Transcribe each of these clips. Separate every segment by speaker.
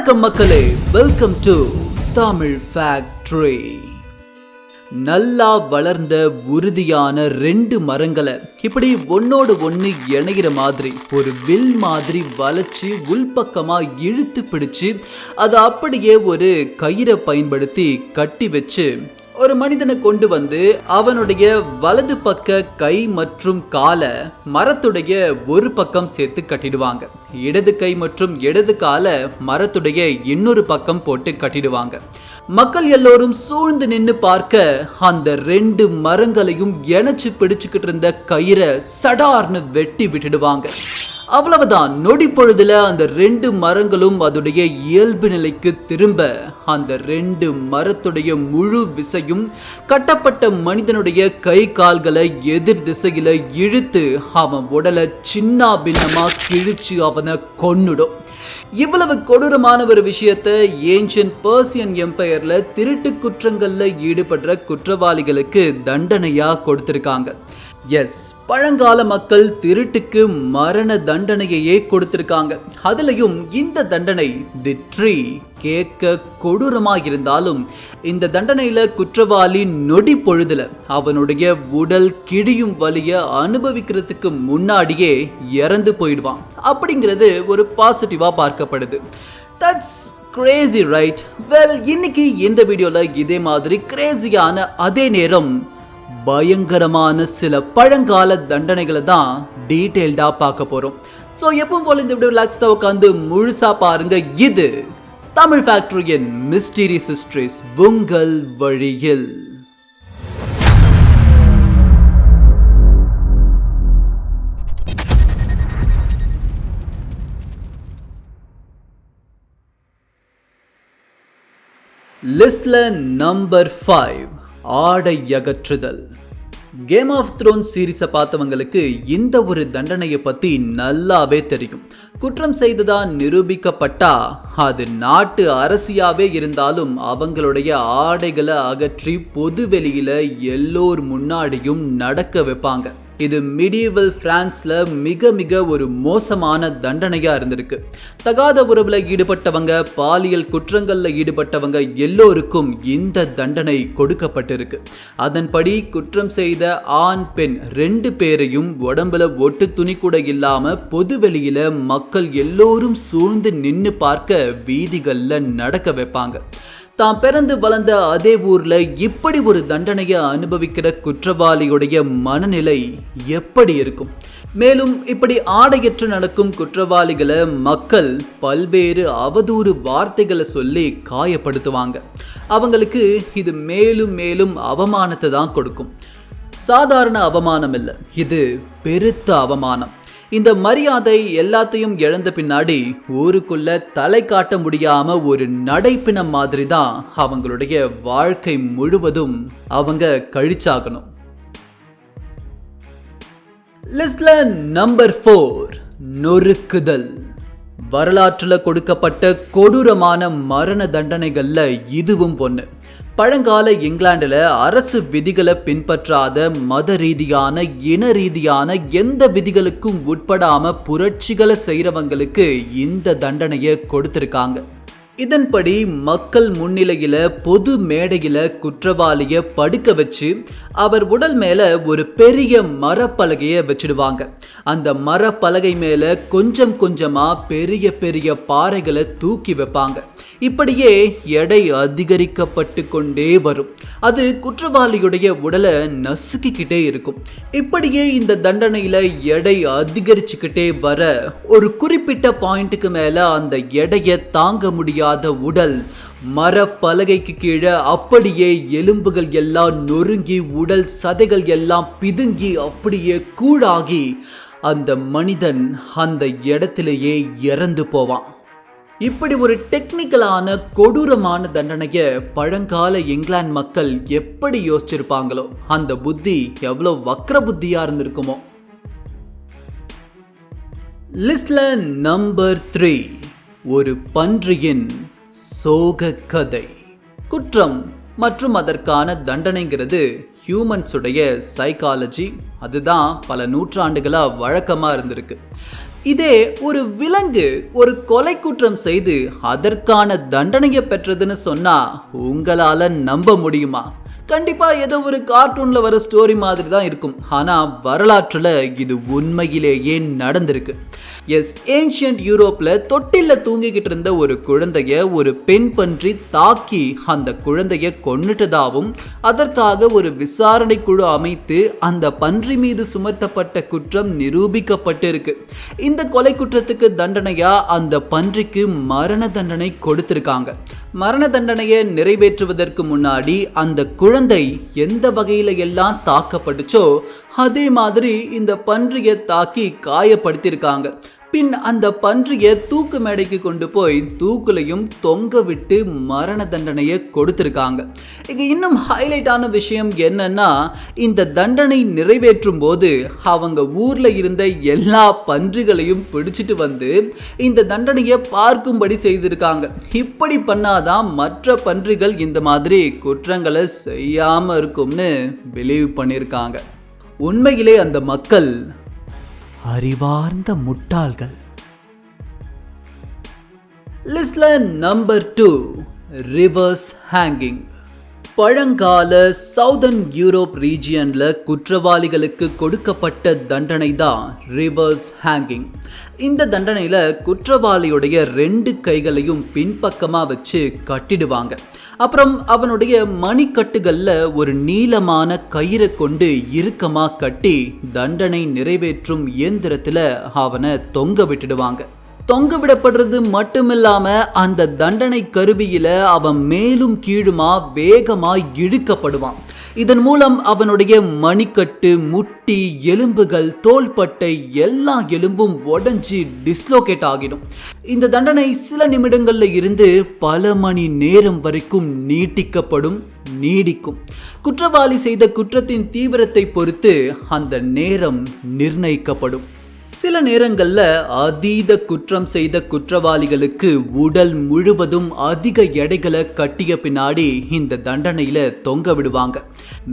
Speaker 1: வணக்கம் மக்களே. Welcome to Tamil factory நல்லா வளர்ந்த உறுதியான ரெண்டு மரங்களை இப்படி ஒன்னோடு ஒன்று இணைகிற மாதிரி ஒரு வில் மாதிரி வளைச்சி உள்பக்கமாக இழுத்து பிடிச்சு அதை அப்படியே ஒரு கயிறை பயன்படுத்தி கட்டி வச்சு ஒரு மனிதனை கொண்டு வந்து அவனுடைய வலது பக்க கை மற்றும் காலை மரத்துடைய ஒரு பக்கம் சேர்த்து கட்டிடுவாங்க. இடது கை மற்றும் இடது காலை மரத்துடைய இன்னொரு பக்கம் போட்டு கட்டிடுவாங்க. மக்கள் எல்லோரும் சூழ்ந்து நின்று பார்க்க அந்த ரெண்டு மரங்களையும் இணைச்சு பிடிச்சுக்கிட்டு இருந்த கயிறை சடார்னு வெட்டி விட்டுடுவாங்க. அவ்வளவுதான். நொடி பொழுதுல அந்த ரெண்டு மரங்களும் அதோடைய இயல்பு நிலைக்கு திரும்ப அந்த ரெண்டு மரத்துடைய முழு விசையும் கட்டப்பட்ட மனிதனுடைய கை கால்களை எதிர் திசையில இழுத்து அவன் உடலை சின்ன பின்னமா கிழிச்சு அவனை கொன்னுடும். இவ்வளவு கொடூரமான ஒரு விஷயத்தை ஏன்ஷியன் பர்சியன் எம்பையர்ல திருட்டு குற்றங்கள்ல ஈடுபடுற குற்றவாளிகளுக்கு தண்டனையா கொடுத்திருக்காங்க. எஸ் பழங்கால மக்கள் திருட்டுக்கு மரண தண்டனையையே கொடுத்திருக்காங்க. அதுலயும் இந்த தண்டனை தி ட்ரீ கேட்க கொடூரமாக இருந்தாலும் இந்த தண்டனையில குற்றவாளி நொடி பொழுதுல அவனுடைய உடல் கிழியும் வலிய அனுபவிக்கிறதுக்கு முன்னாடியே இறந்து போயிடுவான். அப்படிங்கிறது ஒரு பாசிட்டிவா பார்க்கப்படுது. தட்ஸ் கிரேசி ரைட் வெல் இன்னைக்கு இந்த வீடியோல இதே மாதிரி கிரேசியான அதே நேரம் பயங்கரமான சில பழங்கால தண்டனைகளை தான் டீட்டெயில்டாக பார்க்க போகிறோம் ஸோ எப்பவும் போல இந்த வீடியோ ரிலாக்ஸ்டாக உட்காந்து முழுசா பாருங்க. இது தமிழ் ஃபேக்டரியின் மிஸ்டீரியஸ் ஹிஸ்ட்ரிஸ் உங்கள் வழியில். லிஸ்ட்ல நம்பர் ஃபைவ் ஆடை அகற்றுதல். கேம் ஆஃப் த்ரோன் சீரீஸை பார்த்தவங்களுக்கு இந்த ஒரு தண்டனையை பற்றி நல்லாவே தெரியும். குற்றம் செய்ததா நிரூபிக்கப்பட்டா? அது நாட்டு அரசியாவே இருந்தாலும் அவங்களுடைய ஆடைகளை அகற்றி பொது வெளியில் எல்லோர் முன்னாடியும் நடக்க வைப்பாங்க. இது மிடிவல் பிரான்ஸில் மிக மிக ஒரு மோசமான தண்டனையாக இருந்திருக்கு. தகாத உறவில் ஈடுபட்டவங்க பாலியல் குற்றங்களில் ஈடுபட்டவங்க எல்லோருக்கும் இந்த தண்டனை கொடுக்கப்பட்டிருக்கு. அதன்படி குற்றம் செய்த ஆண் பெண் ரெண்டு பேரையும் உடம்புல ஒட்டு துணி கூட இல்லாமல் பொது வெளியில் மக்கள் எல்லோரும் சூழ்ந்து நின்று பார்க்க வீதிகளில் நடக்க வைப்பாங்க. தான் பிறந்து வளர்ந்த அதே ஊர்ல இப்படி ஒரு தண்டனையை அனுபவிக்கிற குற்றவாளியுடைய மனநிலை எப்படி இருக்கும்? மேலும் இப்படி ஆடையற்று நடக்கும் குற்றவாளிகளை மக்கள் பல்வேறு அவதூறு வார்த்தைகளை சொல்லி காயப்படுத்துவாங்க. அவங்களுக்கு இது மேலும் மேலும் அவமானத்தை தான் கொடுக்கும். சாதாரண அவமானம் இல்லை இது பெருத்த அவமானம். இந்த மரியாதை எல்லாத்தையும் இழந்த பின்னாடி ஊருக்குள்ள தலை காட்ட முடியாம ஒரு நடைப்பினம் மாதிரி தான் அவங்களுடைய வாழ்க்கை முழுவதும் அவங்க கழிச்சாகணும். லிஸ்ட்ல நம்பர் ஃபோர் நொறுக்குதல். வரலாற்றில் கொடுக்கப்பட்ட கொடூரமான மரண தண்டனைகளில் இதுவும் ஒன்று பழங்கால இங்கிலாந்தில் அரசு விதிகளை பின்பற்றாத மத ரீதியான இன ரீதியான எந்த விதிகளுக்கும் உட்படாம புரட்சிகளை செய்கிறவங்களுக்கு இந்த தண்டனையை கொடுத்துருக்காங்க. இதன்படி மக்கள் முன்னிலையில் பொது மேடையில் குற்றவாளியை படுக்க வச்சு அவர் உடல் மேலே ஒரு பெரிய மரப்பலகையை வச்சிடுவாங்க. அந்த மரப்பலகை மேலே கொஞ்சம் கொஞ்சமாக பெரிய பெரிய பாறைகளை தூக்கி வைப்பாங்க. இப்படியே எடை அதிகரிக்கப்பட்டு கொண்டே வரும். அது குற்றவாளியுடைய உடலை நசுக்கிக்கிட்டே இருக்கும். இப்படியே இந்த தண்டனையில் எடை அதிகரிச்சுக்கிட்டே வர ஒரு குறிப்பிட்ட பாயிண்ட்டுக்கு மேலே அந்த எடையை தாங்க முடியாத உடல் மரப்பலகைக்கு கீழே அப்படியே எலும்புகள் எல்லாம் நொறுங்கி உடல் சதைகள் எல்லாம் பிதுங்கி அப்படியே கூடாகி அந்த மனிதன் அந்த இடத்திலேயே இறந்து போவான். இப்படி ஒரு டெக்னிக்கலான கொடூரமான தண்டனையை பழங்கால இங்கிலாந்து மக்கள் எப்படி யோசிச்சிருப்பாங்களோ அந்த புத்தி எவ்வளோ வக்ர புத்தியாக இருந்திருக்குமோ. லிஸ்ட்ல நம்பர் த்ரீ ஒரு பன்றியின் சோக கதை. குற்றம் மற்றும் அதற்கான தண்டனைங்கிறது ஹியூமன்ஸுடைய சைக்காலஜி அதுதான் பல நூற்றாண்டுகளாக வழக்கமாக இருந்திருக்கு. இதே ஒரு விலங்கு ஒரு கொலை குற்றம் செய்து அதற்கான தண்டனையை பெற்றதுன்னு சொன்னா உங்களால நம்ப முடியுமா? கண்டிப்பாக ஏதோ ஒரு கார்ட்டூனில் வர ஸ்டோரி மாதிரி தான் இருக்கும். ஆனால் வரலாற்றில் இது உண்மையிலேயே நடந்திருக்கு. எஸ் ஏன்ஷியன்ட் யூரோப்பில் தொட்டிலில் தூங்கிக்கிட்டு இருந்த ஒரு குழந்தைய ஒரு பெண் பன்றி தாக்கி அந்த குழந்தைய கொன்னுட்டதாகவும் அதற்காக ஒரு விசாரணை குழு அமைத்து அந்த பன்றி மீது சுமத்தப்பட்ட குற்றம் நிரூபிக்கப்பட்டிருக்கு. இந்த கொலை குற்றத்துக்கு தண்டனையா அந்த பன்றிக்கு மரண தண்டனை கொடுத்திருக்காங்க. மரண தண்டனையை நிறைவேற்றுவதற்கு முன்னாடி அந்த குழந்தை எந்த வகையில எல்லாம் தாக்கப்பட்டுச்சோ அதே மாதிரி இந்த பன்றியை தாக்கி காயப்படுத்தியிருக்காங்க. பின் அந்த பன்றியை தூக்கு மேடைக்கு கொண்டு போய் தூக்குலையும் தொங்க விட்டு மரண தண்டனையை கொடுத்துருக்காங்க. இங்கே இன்னும் ஹைலைட்டான விஷயம் என்னன்னா இந்த தண்டனை நிறைவேற்றும் போது அவங்க ஊரில் இருந்த எல்லா பன்றிகளையும் பிடிச்சிட்டு வந்து இந்த தண்டனையை பார்க்கும்படி செய்திருக்காங்க. இப்படி பண்ணாதான் மற்ற பன்றிகள் இந்த மாதிரி குற்றங்களை செய்யாமல் இருக்கும்னு பிலீவ் பண்ணியிருக்காங்க உண்மையிலே அந்த மக்கள் அறிவார்ந்த முட்டாள்கள். லிஸ்ட்ல நம்பர் டூ ரிவர்ஸ் ஹேங்கிங் பழங்கால சவுதர்ன் யூரோப் ரீஜியன்ல குற்றவாளிகளுக்கு கொடுக்கப்பட்ட தண்டனை தான் ரிவர்ஸ் ஹேங்கிங் இந்த தண்டனையில குற்றவாளியுடைய ரெண்டு கைகளையும் பின்பக்கமா வச்சு கட்டிடுவாங்க. அப்புறம் அவனுடைய மணிக்கட்டுகளில் ஒரு நீளமான கயிறை கொண்டு இறுக்கமாக கட்டி தண்டனை நிறைவேற்றும் இயந்திரத்தில் அவனை தொங்க விட்டுடுவாங்க. தொங்க விடப்படுறது மட்டுமில்லாம அந்த தண்டனை கருவியில அவன் மேலும் கீழுமா வேகமா இழுக்கப்படுவான். இதன் மூலம் அவனுடைய மணிக்கட்டு முட்டி எலும்புகள் தோள்பட்டை எல்லா எலும்பும் உடஞ்சி டிஸ்லோகேட் ஆகிடும். இந்த தண்டனை சில நிமிடங்கள்ல இருந்து பல மணி நேரம் வரைக்கும் நீட்டிக்கப்படும் நீடிக்கும். குற்றவாளி செய்த குற்றத்தின் தீவிரத்தை பொறுத்து அந்த நேரம் நிர்ணயிக்கப்படும். சில நேரங்களில் அதீத குற்றம் செய்த குற்றவாளிகளுக்கு உடல் முழுவதும் அதிக எடைகளை கட்டிய பின்னாடி இந்த தண்டனையில் தொங்க விடுவாங்க.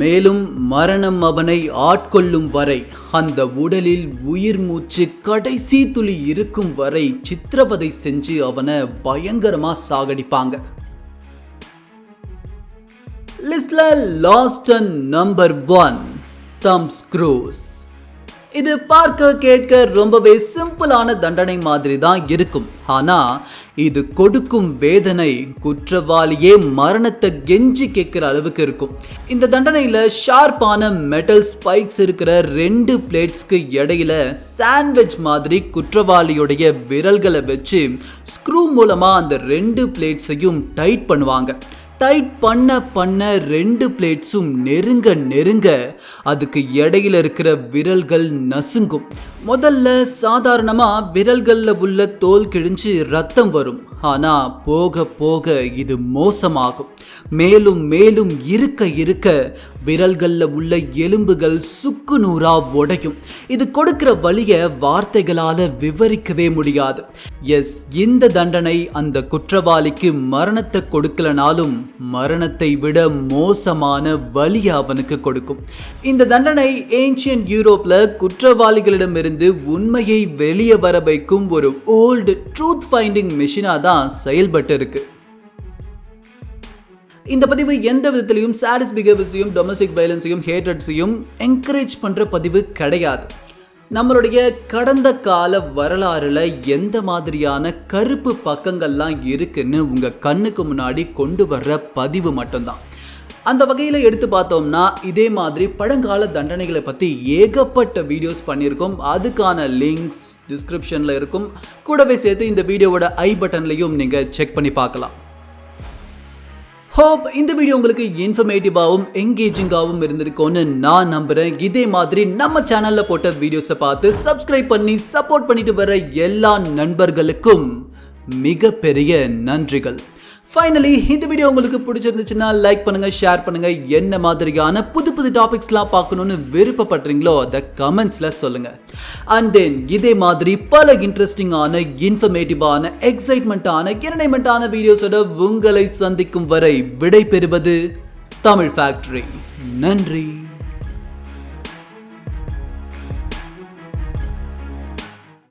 Speaker 1: மேலும் மரணம் அவனை ஆட்கொள்ளும் வரை அந்த உடலில் உயிர் மூச்சு கடைசி துளி இருக்கும் வரை சித்திரவதை செஞ்சு அவனை பயங்கரமாக சாகடிப்பாங்க. லிஸ்ட்ல last and number one Tom Cruise இது பார்க்க கேட்க ரொம்பவே சிம்பிளான தண்டனை மாதிரி தான் இருக்கும். ஆனா இது கொடுக்கும் வேதனை குற்றவாளியே மரணத்தை கெஞ்சி கேட்குற அளவுக்கு இருக்கும். இந்த தண்டனையில் ஷார்ப்பான மெட்டல் ஸ்பைக்ஸ் இருக்கிற ரெண்டு பிளேட்ஸ்க்கு இடையில சாண்ட்விச் மாதிரி குற்றவாளியுடைய விரல்களை வச்சு ஸ்க்ரூ மூலமாக அந்த ரெண்டு பிளேட்ஸையும் டைட் பண்ணுவாங்க. டைட் பண்ண பண்ண ரெண்டு பிளேட்ஸும் நெருங்க நெருங்க அதுக்கு இடையில இருக்கிற விரல்கள் நசுங்கும். முதல்ல சாதாரணமாக விரல்களில் உள்ள தோல் கிழிஞ்சு ரத்தம் வரும். ஆனால் போக போக இது மோசமாகும். மேலும் மேலும் இருக்க இருக்க விரல்கள்ல உள்ள எலும்புகள் சுக்கு நூறா உடையும். இது கொடுக்கிற வழிய வார்த்தைகளால விவரிக்கவே முடியாது. எஸ் இந்த தண்டனை அந்த குற்றவாளிக்கு மரணத்தை கொடுக்கலனாலும் மரணத்தை விட மோசமான வலிய அவனுக்கு கொடுக்கும். இந்த தண்டனை ஏன்ஷியன் யூரோப்ல குற்றவாளிகளிடமிருந்து உண்மையை வெளியே வர வைக்கும் ஒரு ஓல்டு ட்ரூத் ஃபைண்டிங் மிஷினாக தான் செயல்பட்டு இருக்கு. இந்த பதிவு எந்த விதத்திலையும் சாடிஸ் பிஹேவியர்ஸையும் டொமஸ்டிக் வயலன்ஸையும் ஹேட்டட்ஸையும் என்கரேஜ் பண்ணுற பதிவு கிடையாது. நம்மளுடைய கடந்த கால வரலாறுல எந்த மாதிரியான கருப்பு பக்கங்கள்லாம் இருக்குன்னு உங்கள் கண்ணுக்கு முன்னாடி கொண்டு வர்ற பதிவு மட்டும்தான். அந்த வகையில் எடுத்து பார்த்தோம்னா இதே மாதிரி பழங்கால தண்டனைகளை பற்றி ஏகப்பட்ட வீடியோஸ் பண்ணியிருக்கோம். அதுக்கான லிங்க்ஸ் டிஸ்கிரிப்ஷனில் இருக்கும். கூடவே சேர்த்து இந்த வீடியோவோட ஐ பட்டன்லையும் நீங்கள் செக் பண்ணி பார்க்கலாம். ஹோப் இந்த வீடியோ உங்களுக்கு இன்ஃபர்மேட்டிவாகவும் என்கேஜிங்காகவும் இருந்திருக்கும்னு நான் நம்புகிறேன் இதே மாதிரி நம்ம சேனலில் போட்ட வீடியோஸை பார்த்து சப்ஸ்கிரைப் பண்ணி சப்போர்ட் பண்ணிட்டு வர எல்லா நண்பர்களுக்கும் மிகப்பெரிய நன்றிகள். ஃபைனலி இந்த வீடியோ உங்களுக்கு பிடிச்சிருந்துச்சுன்னா லைக் பண்ணுங்க ஷேர் பண்ணுங்க. என்ன மாதிரியான புது புது டாபிக்ஸ்லாம் பார்க்கணும்னு விருப்பப்படுறீங்களோ அதை கமெண்ட்ஸில் சொல்லுங்க. அண்ட் தென் இதே மாதிரி பல இன்ட்ரெஸ்டிங்கான இன்ஃபர்மேட்டிவான எக்ஸைட்மெண்ட்டான என்டர்டைன்மெண்ட்டான வீடியோஸோட உங்களை சந்திக்கும் வரை விடை பெறுவது தமிழ் ஃபேக்டரி நன்றி.